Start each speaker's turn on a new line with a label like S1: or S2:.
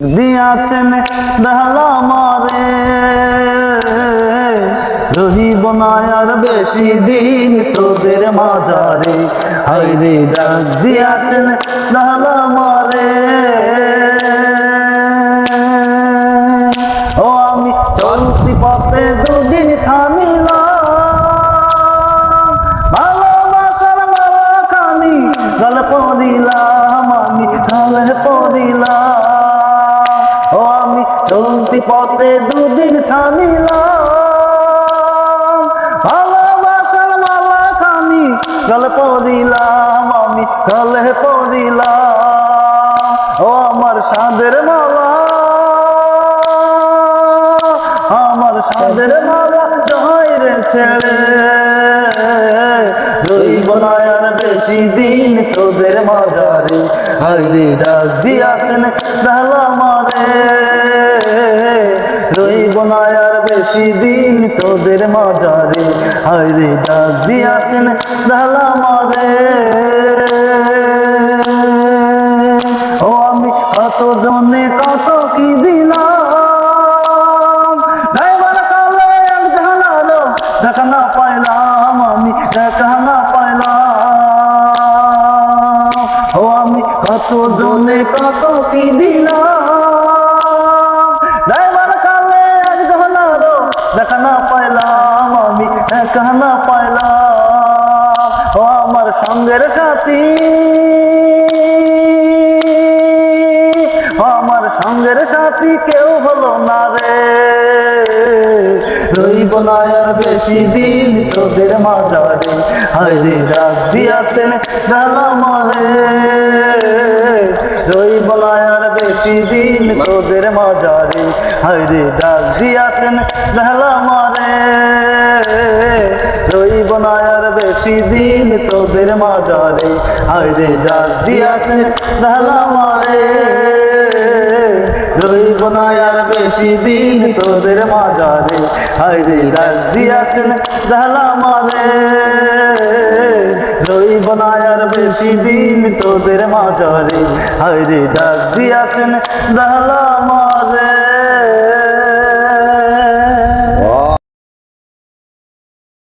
S1: দিয়াছেন ডালা মারে। রহিব না আর বেশি দিন তোদের মাজারে হাইরে ডাক দিয়াছেন ডালা মারে। ও আমি চলতি পথে দুদিন থামিলাম। ভালোবাসার মালা খানি গলে পড়িলাম চলতি পথে দুদিন থামিলাম, ভালোবাসার মালা খানি গলে পড়িলাম, আমি গলে পড়িলাম। ও আমার সাদের মালা, আমার সাদের মালা জয়ের ছেড়ে। রইব না বেশি দিন তোদের মাজারে হাইরে ডাক দিয়াছেন ডালা মারে। আর বেশি দিন তোদের মাজারে। হাইরে ডাক দিয়াছেন ডালা মারে। ও আমি কত জনে কত কি দিলাম? ড্রাইভার দেখা না পাইলাম, আমি দেখা না পাইলাম। ও আমি কত জনে কত কি দিলাম? দেখা না পাইলাম, আমি দেখা না পাইলাম। ও আমার সঙ্গের সাথী। আমার সঙ্গের সাথী কেউ হলো না রে। রইব না আর বেশি দিন তোদের মাজারে হাইরে ডাক দিয়াছেন ডালা মারে আর বেশি দিন তোদের মাজারে হাইরে ডাক দিয়াছেন ডালা মারে। রইব না আর বেশি দিন তোদের মাজারে হাইরে ডাক দিয়াছেন ডালা মারে। রইব না আর বেশি দিন তোদের মাজারে হাইরে ডাক দিয়াছেন ডালা মারে। রইব না আর বেশি দিন তোদের মাঝারে। হাইরে ডাক দিয়াছেন মারে